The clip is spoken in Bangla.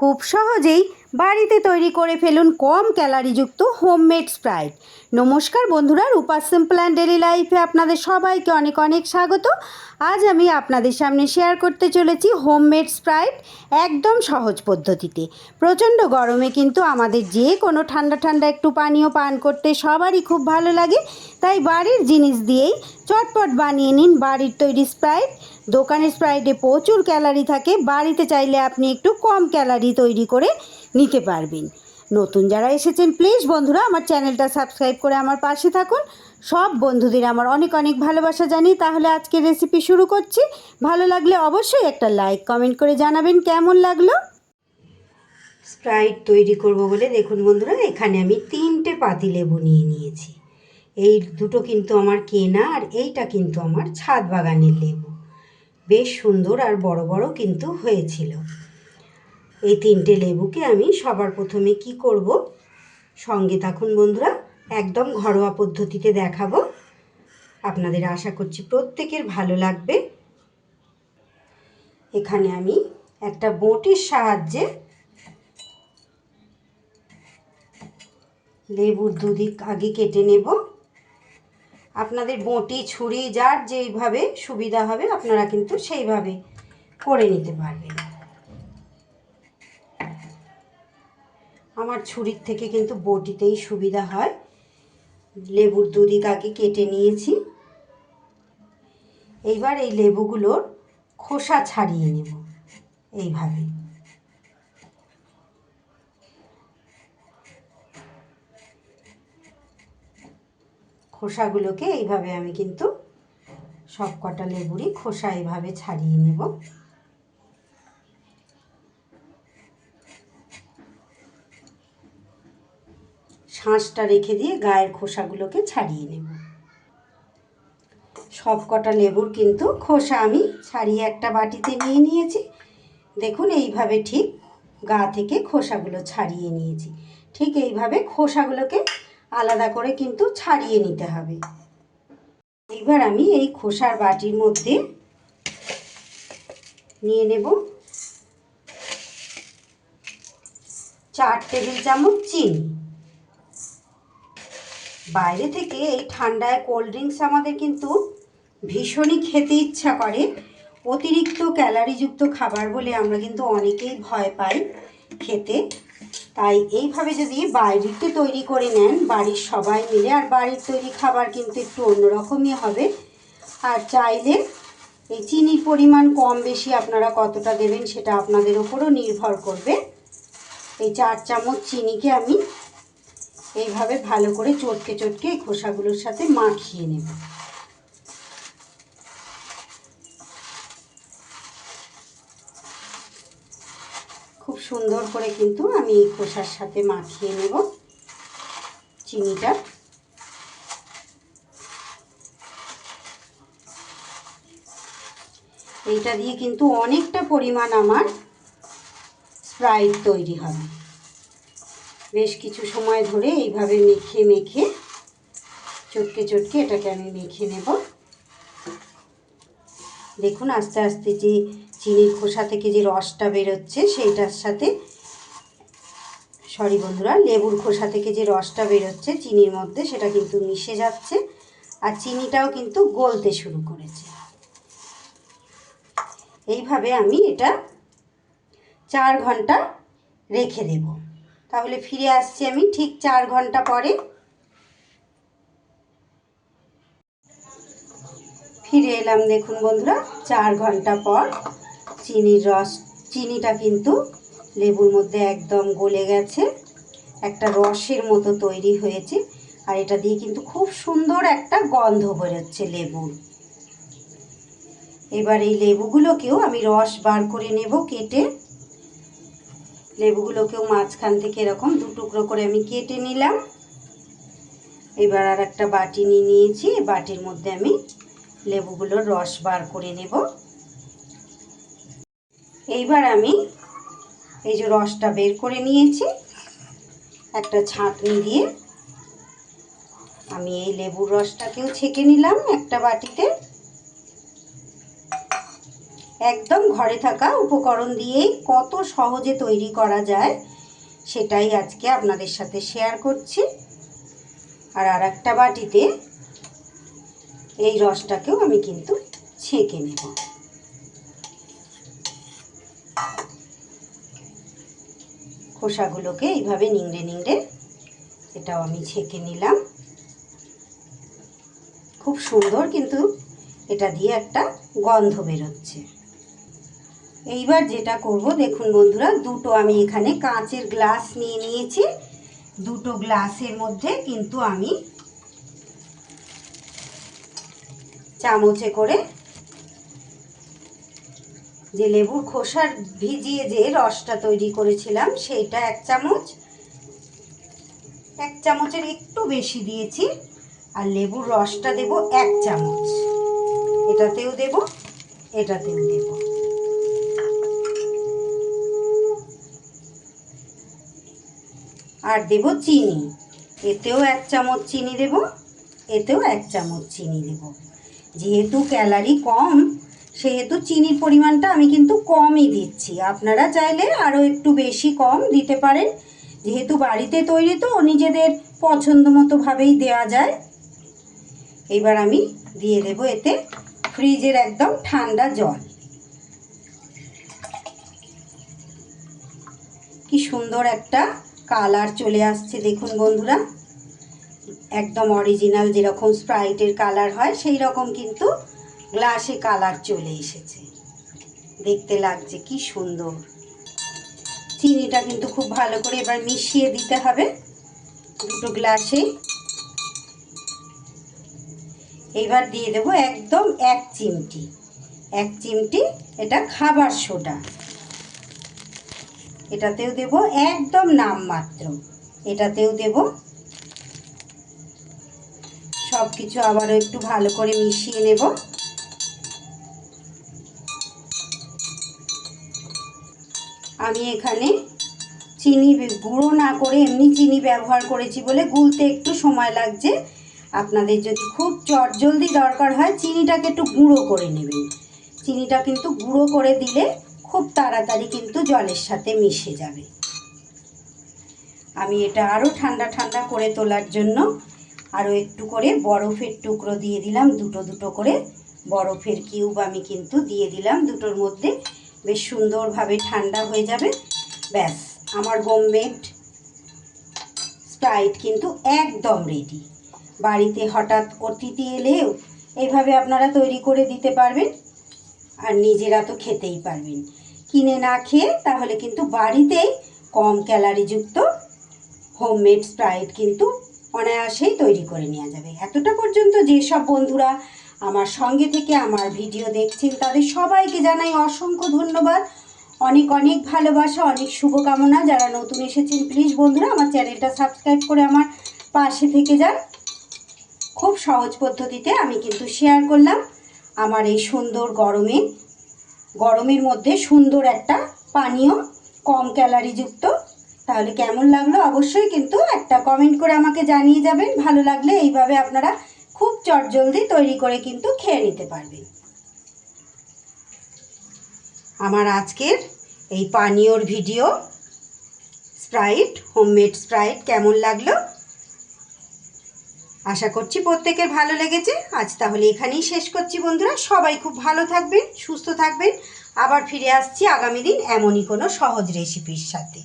খুব সহজেই বাড়িতে তৈরি করে ফেলুন কম ক্যালারিযুক্ত হোমমেড স্প্রাইট। নমস্কার বন্ধুরা, রূপা সিম্পল অ্যান্ড ডেলি লাইফে আপনাদের সবাইকে অনেক অনেক স্বাগত। আজ আমি আপনাদের সামনে শেয়ার করতে চলেছি হোমমেড স্প্রাইট একদম সহজ পদ্ধতিতে। প্রচণ্ড গরমে কিন্তু আমাদের যে কোনো ঠান্ডা ঠান্ডা একটু পানীয় পান করতে সবারই খুব ভালো লাগে। তাই বাড়ির জিনিস দিয়েই চটপট বানিয়ে নিন বাড়ির তৈরি স্প্রাইট। দোকানের স্প্রাইটে প্রচুর ক্যালারি থাকে, বাড়িতে চাইলে আপনি একটু কম ক্যালারি তৈরি করে নিতে পারবেন। নতুন যারা এসেছেন প্লিজ বন্ধুরা আমার চ্যানেলটা সাবস্ক্রাইব করে আমার পাশে থাকুন। সব বন্ধুদের আমার অনেক অনেক ভালোবাসা জানি তাহলে আজকে রেসিপি শুরু করছি। ভালো লাগলে অবশ্যই একটা লাইক কমেন্ট করে জানাবেন কেমন লাগল? স্প্রাইট তৈরি করব বলে দেখুন বন্ধুরা, এখানে আমি তিনটে পাতি লেবু নিয়ে নিয়েছি। এই দুটো কিন্তু আমার কেনা আর এইটা কিন্তু আমার ছাদ বাগানের লেবু। বেশ সুন্দর আর বড় বড় কিন্তু হয়েছিল। এই তিনটে লেবুকে আমি সবার প্রথমে কি করব? সঙ্গে থাকুন বন্ধুরা, একদম ঘরোয়া পদ্ধতিতে দেখাবো। আপনাদের আশা করছি প্রত্যেকের ভালো লাগবে। এখানে আমি একটা বটির সাহায্যে লেবুর দুদিক আগে কেটে নেব। আপনাদের বটি, ছুরি, যার যেইভাবে সুবিধা হবে আপনারা কিন্তু সেইভাবে করে নিতে পারবেন। আমার ছুরির থেকে কিন্তু বটিতেই সুবিধা হয়। লেবুর দুদিক আগে কেটে নিয়েছি। এইবার এই লেবুগুলোর খোসা ছাড়িয়ে নেব। এইভাবে। খোসাগুলোকে এইভাবে আমি কিন্তু সব কটা লেবুরই খোসা এইভাবে ছাড়িয়ে নেব। শাঁসটা রেখে দিয়ে গায়ের খোসাগুলোকে ছাড়িয়ে নেব। সব কটা লেবুর কিন্তু খোসা আমি ছাড়িয়ে একটা বাটিতে নিয়ে নিয়েছি। দেখুন, এইভাবে ঠিক গা থেকে খোসাগুলো ছাড়িয়ে নিয়েছি। ঠিক এইভাবে খোসাগুলোকে আলাদা করে কিন্তু ছাড়িয়ে নিতে হবে। এইবার আমি এই খোসার বাটির মধ্যে নিয়ে নেব চার টেবিল চামচ চিনি। বাইরে থেকে এই ঠান্ডায় কোল্ড ড্রিঙ্কস আমাদের কিন্তু ভীষণই খেতে ইচ্ছা করে। অতিরিক্ত ক্যালারিযুক্ত খাবার বলে আমরা কিন্তু অনেকেই ভয় পাই খেতে। তাই এইভাবে যদি বাইরেতে তৈরি করে নেন, বাড়ির সবাই মিলে, আর বাড়ির তৈরি খাবার কিন্তু একটু অন্যরকমই হবে। আর চাইলে এই চিনির পরিমাণ কম বেশি আপনারা কতটা দেবেন সেটা আপনাদের ওপরও নির্ভর করবে। এই চার চামচ চিনিকে আমি এইভাবে ভালো করে চটকে চটকে এই খোসাগুলোর সাথে মাখিয়ে নেব খুব সুন্দর করে কিন্তু আমি খোসার সাথে মাখিয়ে নেব চিনিটা। এইটা দিয়ে কিন্তু অনেকটা পরিমাণ আমার স্প্রাইট তৈরি হবে। বেশ কিছু সময় ধরে এইভাবে মেখে মেখে চটকে চটকে এটাকে আমি মেখে নেব। দেখুন আস্তে আস্তে যে চিনির খোসা থেকে যে রসটা বেরোচ্ছে, সেইটার সাথে সরি বন্ধুরা, লেবুর খোসা থেকে যে রসটা বেরোচ্ছে চিনির মধ্যে, সেটা কিন্তু মিশে যাচ্ছে আর চিনিটাও কিন্তু গলতে শুরু করেছে। এইভাবে আমি এটা চার ঘণ্টা রেখে দেব। তাহলে ফিরে আসছি আমি ঠিক চার ঘণ্টা পরে। ফিরে এলাম দেখুন বন্ধুরা, চার ঘণ্টা পর। চিনির রস, চিনিটা কিন্তু লেবুর মধ্যে একদম গলে গেছে। একটা রসের মতো তৈরি হয়েছে। আর এটা দিয়ে কিন্তু খুব সুন্দর একটা গন্ধ বেরোচ্ছে লেবুর। এবার এই লেবুগুলোকেও আমি রস বার করে নেব কেটে। লেবুগুলোকেও মাঝখান থেকে এরকম দু টুকরো করে আমি কেটে নিলাম। এবার আর একটা বাটি নিয়ে নিয়েছি। বাটির মধ্যে আমি লেবুগুলোর রস বার করে নেব। এইবার আমি এই যে রসটা বের করে নিয়েছি, একটা ছাঁকনি দিয়ে আমি এই লেবুর রসটাকেও ছেঁকে নিলাম একটা বাটিতে। একদম ঘরে থাকা উপকরণ দিয়েই কত সহজে তৈরি করা যায়, সেটাই আজকে আপনাদের সাথে শেয়ার করছি। আর আর একটা বাটিতে এই রসটাকেও আমি কিন্তু ছেঁকে নেব। খোসাগুলোকে এইভাবে নিংড়ে নিংড়ে এটাও আমি ছেঁকে নিলাম। খুব সুন্দর কিন্তু এটা দিয়ে একটা গন্ধ বেরোচ্ছে। এইবার যেটা করব, দেখুন বন্ধুরা, দুটো আমি এখানে কাঁচের গ্লাস নিয়ে নিয়েছি। দুটো গ্লাসের মধ্যে কিন্তু আমি চামচে করে যে লেবুর খোসার ভিজিয়ে যে রসটা তৈরি করেছিলাম, সেইটা এক চামচ, এক চামচের একটু বেশি দিয়েছি। আর লেবুর রসটা দেব এক চামচ। এটাতেও দেব এটাতেও দেব। আর দেব চিনি। এতেও এক চামচ চিনি দেব, এতেও এক চামচ চিনি দেব। যেহেতু ক্যালারি কম সেহেতু চিনির পরিমাণটা আমি কিন্তু কমই দিচ্ছি। আপনারা চাইলে আরও একটু বেশি কম দিতে পারেন। যেহেতু বাড়িতে তৈরি তো নিজেদের পছন্দ মতোভাবেই দেওয়া যায়। এবার আমি দিয়ে দেব এতে ফ্রিজের একদম ঠান্ডা জল। কি সুন্দর একটা কালার চলে আসছে, দেখুন বন্ধুরা। একদম অরিজিনাল যেরকম স্প্রাইটের কালার হয় সেই রকম কিন্তু গ্লাসে কালার চলে এসেছে। দেখতে লাগছে কি সুন্দর। চিনিটা কিন্তু খুব ভালো করে এবার মিশিয়ে দিতে হবে দুটো গ্লাসে। এবার দিয়ে দেব একদম এক চিমটি। এক চিমটি এটা খাবার সোডা। এটাতেও দেব একদম নামমাত্র। এটাতেও দেব। সব কিছু আবারও একটু ভালো করে মিশিয়ে নেব। আমি এখানে চিনি গুঁড়ো না করে এমনি চিনি ব্যবহার করেছি বলে গুলতে একটু সময় লাগছে। আপনাদের যদি খুব চটজলদি দরকার হয়, চিনিটাকে একটু গুঁড়ো করে নেবেন। চিনিটা কিন্তু গুঁড়ো করে দিলে খুব তাড়াতাড়ি কিন্তু জলের সাথে মিশে যাবে। আমি এটা আরও ঠান্ডা ঠান্ডা করে তোলার জন্য আরও একটু করে বরফের টুকরো দিয়ে দিলাম। দুটো দুটো করে বরফের কিউব আমি কিন্তু দিয়ে দিলাম। দুটোর মধ্যে বেশ সুন্দরভাবে ঠান্ডা হয়ে যাবে। ব্যাস, আমার হোমমেড স্প্রাইট কিন্তু একদম রেডি বাড়িতে হঠাৎ অতিথি এলেও এইভাবে আপনারা তৈরি করে দিতে পারবেন আর নিজেরা তো খেতেই পারবেন। কিনে না খেয়ে তাহলে কিন্তু বাড়িতেই কম ক্যালারিযুক্ত হোমমেড স্প্রাইট কিন্তু অনায়াসেই তৈরি করে নেওয়া যাবে। এতটা পর্যন্ত যেসব বন্ধুরা আমার সঙ্গে থেকে আমার ভিডিও দেখছেন তাদের সবাইকে জানাই অসংখ্য ধন্যবাদ। অনেক অনেক ভালোবাসা, অনেক শুভকামনা। যারা নতুন এসেছেন প্লিজ বন্ধুরা আমার চ্যানেলটা সাবস্ক্রাইব করে আমার পাশে থেকে যান। খুব সহজ পদ্ধতিতে আমি কিন্তু শেয়ার করলাম আমার এই সুন্দর গরমে। গরমের মধ্যে সুন্দর একটা পানীয়, কম ক্যালারিযুক্ত তাহলে কেমন লাগল? অবশ্যই কিন্তু একটা কমেন্ট করে আমাকে জানিয়ে যাবেন। ভালো লাগলে এইভাবে আপনারা খুব চটজলদি তৈরি করে কিন্তু খেয়ে নিতে পারবেন আমার আজকের এই পানীয়র ভিডিও, স্প্রাইট, হোমমেড স্প্রাইট কেমন লাগল? আশা করছি প্রত্যেকের ভালো লেগেছে। আজ তাহলে এখানেই শেষ করছি বন্ধুরা। সবাই খুব ভালো থাকবেন, সুস্থ থাকবেন। আবার ফিরে আসছি আগামী দিন এমনই কোনো সহজ রেসিপির সাথে।